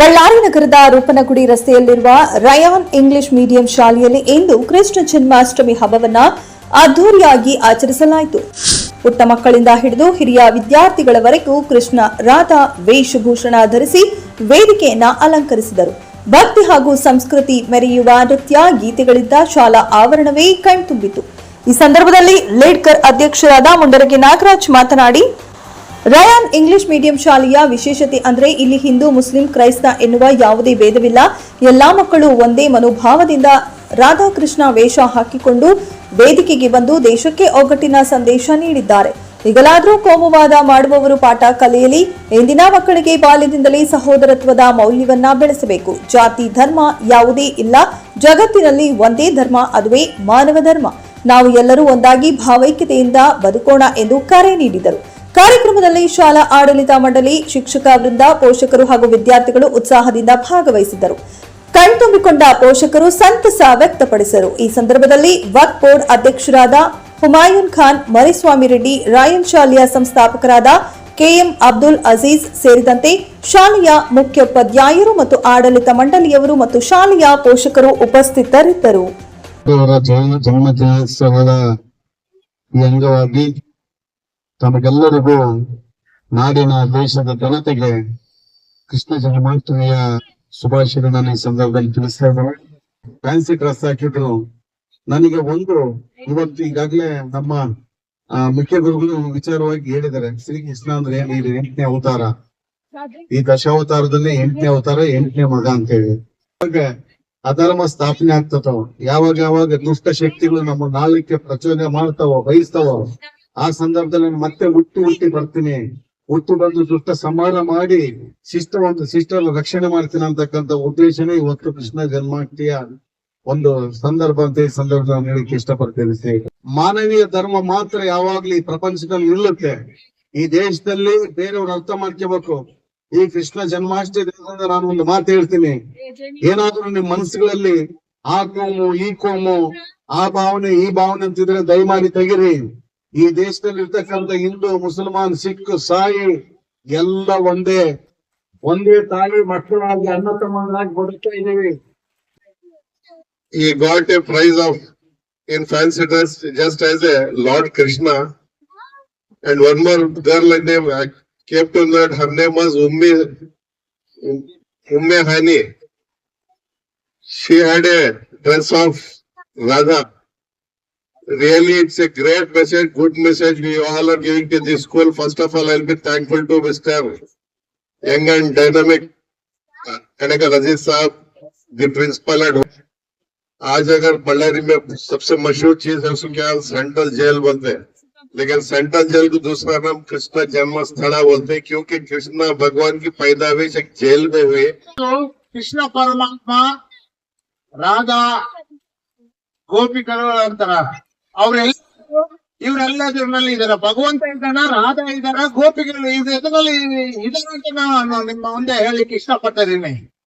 ಬಳ್ಳಾರಿ ನಗರದ ರೂಪನಗುಡಿ ರಸ್ತೆಯಲ್ಲಿರುವ Riyan English medium ಶಾಲೆಯಲ್ಲಿ ಇಂದು ಕೃಷ್ಣ ಜನ್ಮಾಷ್ಟಮಿ ಹಬ್ಬವನ್ನು ಅದ್ದೂರಿಯಾಗಿ ಆಚರಿಸಲಾಯಿತು. ಪುಟ್ಟ ಮಕ್ಕಳಿಂದ ಹಿಡಿದು ಹಿರಿಯ ವಿದ್ಯಾರ್ಥಿಗಳವರೆಗೂ ಕೃಷ್ಣ ರಾಧಾ ವೇಷಭೂಷಣ ಧರಿಸಿ ವೇದಿಕೆಯನ್ನು ಅಲಂಕರಿಸಿದರು. ಭಕ್ತಿ ಹಾಗೂ ಸಂಸ್ಕೃತಿ ಮೆರೆಯುವ ನೃತ್ಯ, ಗೀತೆಗಳಿದ್ದ ಶಾಲಾ ಆವರಣವೇ ಕಣ್ತುಂಬಿತು ಈ ಸಂದರ್ಭದಲ್ಲಿ ಲೇಡ್ಕರ್ ಅಧ್ಯಕ್ಷರಾದ ಮುಂಡರಗಿ ನಾಗರಾಜ್ ಮಾತನಾಡಿ ರಯಾನ್ ಇಂಗ್ಲಿಷ್ ಮೀಡಿಯಂ ಶಾಲೆಯ ವಿಶೇಷತೆ ಅಂದ್ರೆ ಇಲ್ಲಿ ಹಿಂದೂ, ಮುಸ್ಲಿಂ, ಕ್ರೈಸ್ತ ಎನ್ನುವ ಯಾವುದೇ ಭೇದವಿಲ್ಲ. ಎಲ್ಲಾ ಮಕ್ಕಳು ಒಂದೇ ಮನೋಭಾವದಿಂದ ರಾಧಾಕೃಷ್ಣ ವೇಷ ಹಾಕಿಕೊಂಡು ವೇದಿಕೆಗೆ ಬಂದು ದೇಶಕ್ಕೆ ಒಗ್ಗಟ್ಟಿನ ಸಂದೇಶ ನೀಡಿದ್ದಾರೆ. ಈಗಲಾದರೂ ಕೋಮುವಾದ ಮಾಡುವವರು ಪಾಠ ಕಲಿಯಲಿ, ಇಂದಿನ ಮಕ್ಕಳಿಗೆ ಬಾಲ್ಯದಿಂದಲೇ ಸಹೋದರತ್ವದ ಮೌಲ್ಯವನ್ನ ಬೆಳೆಸಬೇಕು. ಜಾತಿ, ಧರ್ಮ ಯಾವುದೇ ಇಲ್ಲ. ಜಗತ್ತಿನಲ್ಲಿ ಒಂದೇ ಧರ್ಮ, ಅದುವೇ ಮಾನವ ಧರ್ಮ. ನಾವು ಎಲ್ಲರೂ ಒಂದಾಗಿ ಭಾವೈಕ್ಯತೆಯಿಂದ ಬದುಕೋಣ ಎಂದು ಕರೆ ನೀಡಿದರು. ಕಾರ್ಯಕ್ರಮದಲ್ಲಿ ಶಾಲಾ ಆಡಳಿತ ಮಂಡಳಿ ಶಿಕ್ಷಕ ವೃಂದ, ಪೋಷಕರು ಹಾಗೂ ವಿದ್ಯಾರ್ಥಿಗಳು ಉತ್ಸಾಹದಿಂದ ಭಾಗವಹಿಸಿದ್ದರು. ಕಣ್ತುಂಬಿಕೊಂಡ ಪೋಷಕರು ಸಂತಸ ವ್ಯಕ್ತಪಡಿಸಿದರು. ಈ ಸಂದರ್ಭದಲ್ಲಿ ವಕ್ ಬೋರ್ಡ್ ಅಧ್ಯಕ್ಷರಾದ ಹುಮಾಯೂನ್ ಖಾನ್, ಮರಿಸ್ವಾಮಿ ರೆಡ್ಡಿ, ರಾಯನ್ ಶಾಲೆಯ ಸಂಸ್ಥಾಪಕರಾದ ಕೆಎಂ ಅಬ್ದುಲ್ ಅಜೀಜ್ ಸೇರಿದಂತೆ ಶಾಲೆಯ ಮುಖ್ಯೋಪಾಧ್ಯಾಯರು ಮತ್ತು ಆಡಳಿತ ಮಂಡಳಿಯವರು ಮತ್ತು ಶಾಲೆಯ ಪೋಷಕರು ಉಪಸ್ಥಿತರಿದ್ದರು. ಅಂಗವಾಗಿ ತಮಗೆಲ್ಲರಿಗೂ ನಾಡಿನ ದೇಶದ ಜನತೆಗೆ ಕೃಷ್ಣ ಜನ್ಮಾಷ್ಟಮಿಯ ಶುಭಾಶಯ ನಾನು ಈ ಸಂದರ್ಭದಲ್ಲಿ ತಿಳಿಸ್ತಾ ಇದ್ದಾರೆ ಫ್ಯಾನ್ಸಿ ಡ್ರೆಸ್ ಹಾಕಿದ್ರು. ನನಗೆ ಒಂದು, ಇವತ್ತು ಈಗಾಗಲೇ ನಮ್ಮ ಮುಖ್ಯ ಗುರುಗಳು ವಿಚಾರವಾಗಿ ಹೇಳಿದ್ದಾರೆ. ಶ್ರೀಕೃಷ್ಣ ಅಂದ್ರೆ ಏನು? ಎಂಟನೇ ಅವತಾರ. ಈ ದಶಾವತಾರದಲ್ಲಿ ಎಂಟನೇ ಅವತಾರ, ಎಂಟನೇ ಮಗ ಅಂತ ಹೇಳಿ ಅಧರ್ಮ ಸ್ಥಾಪನೆ ಆಗ್ತದವ ಯಾವಾಗ ಯಾವಾಗ ದುಷ್ಟ ಶಕ್ತಿಗಳು ನಮ್ಮ ನಾಳಕ್ಕೆ ಪ್ರಚೋದನೆ ಮಾಡ್ತಾವ, ಬಯಸ್ತಾವ ಆ ಸಂದರ್ಭದಲ್ಲಿ ನಾನು ಮತ್ತೆ ಹುಟ್ಟು ಹುಟ್ಟಿ ಬರ್ತೀನಿ. ಹುಟ್ಟು ಬಂದು ದುಷ್ಟ ಸಂಹಾರ ಮಾಡಿ ಶಿಷ್ಟ ಒಂದು ಶಿಷ್ಟರ ರಕ್ಷಣೆ ಮಾಡ್ತೀನಿ ಅಂತಕ್ಕಂಥ ಉದ್ದೇಶನೇ ಇವತ್ತು ಕೃಷ್ಣ ಜನ್ಮಾಷ್ಟಿಯ ಒಂದು ಸಂದರ್ಭ ಅಂತ ಈ ಸಂದರ್ಭ ನಾನು ಹೇಳಿಕ್ಕೆ ಇಷ್ಟಪಡ್ತೇನೆ ಸ್ನೇಹಿತರೆ. ಮಾನವೀಯ ಧರ್ಮ ಮಾತ್ರ ಯಾವಾಗ್ಲೂ ಪ್ರಪಂಚದಲ್ಲಿ ನಿಲ್ಲುತ್ತೆ ಈ ದೇಶದಲ್ಲಿ ಬೇರೆಯವ್ರು ಅರ್ಥ ಮಾಡ್ಕೋಬೇಕು. ಈ ಕೃಷ್ಣ ಜನ್ಮಾಷ್ಟಮಿ ದಿನದಿಂದ ನಾನು ಒಂದು ಮಾತು ಹೇಳ್ತೀನಿ. ಏನಾದ್ರೂ ನಿಮ್ ಮನಸ್ಸುಗಳಲ್ಲಿ ಆ ಕೋಮು, ಈ ಕೋಮು, ಆ ಭಾವನೆ, ಈ ಭಾವನೆ ಅಂತಿದ್ರೆ ದಯಮಾಡಿ ತೆಗಿರಿ. ಈ ದೇಶದಲ್ಲಿ ಇರ್ತಕ್ಕಂಥ ಹಿಂದೂ ಮುಸಲ್ಮಾನ್ ಸಿಖ್ ಸಾಯಿ ಎಲ್ಲ ಒಂದೇ ಒಂದೇ ತಾಯಿ ಮಕ್ಕಳಾಗಿ ಅನ್ನ ತಮ್ಮನಾಗಿ ಬದುಕ್ತಾ ಇದೀವಿ he got a prize of in fancy dress just as a Lord Krishna. And one more girl name I kept on that her name was Ummi Umme Hani. She had a dress of Radha. really it's a great message, good message we all are giving to this school. First of all, I'll be thankful to Mr. Young and Dynamic Kanaka rajesh sir the principal at आज अगर बल्लारी में सबसे मशहूर चीज़ है उसको क्या central jail बोलते हैं लेकिन सेंट्रल जेल को दूसरा नाम कृष्णा जन्म स्थल बोलते हैं क्योंकि कृष्णा भगवान की पैदाविश एक जेल में हुए तो कृष्ण परमात्मा राधा गोपी करोड़ अंतरा ಅವ್ರೆಲ್ಲ ಇವರೆಲ್ಲದ್ರಲ್ಲಿ ಇದಾರ. ಭಗವಂತ ಇದ್ದಾನ, ರಾಧಾ ಇದ್ದಾರ, ಗೋಪಿಗಳು ಇದ್ರಲ್ಲಿ ಇದಾರ ಅಂತ ನಾನು ನಿಮ್ಮ ಮುಂದೆ ಹೇಳಲಿಕ್ಕೆ ಇಷ್ಟಪಟ್ಟಿದ್ದೀನಿ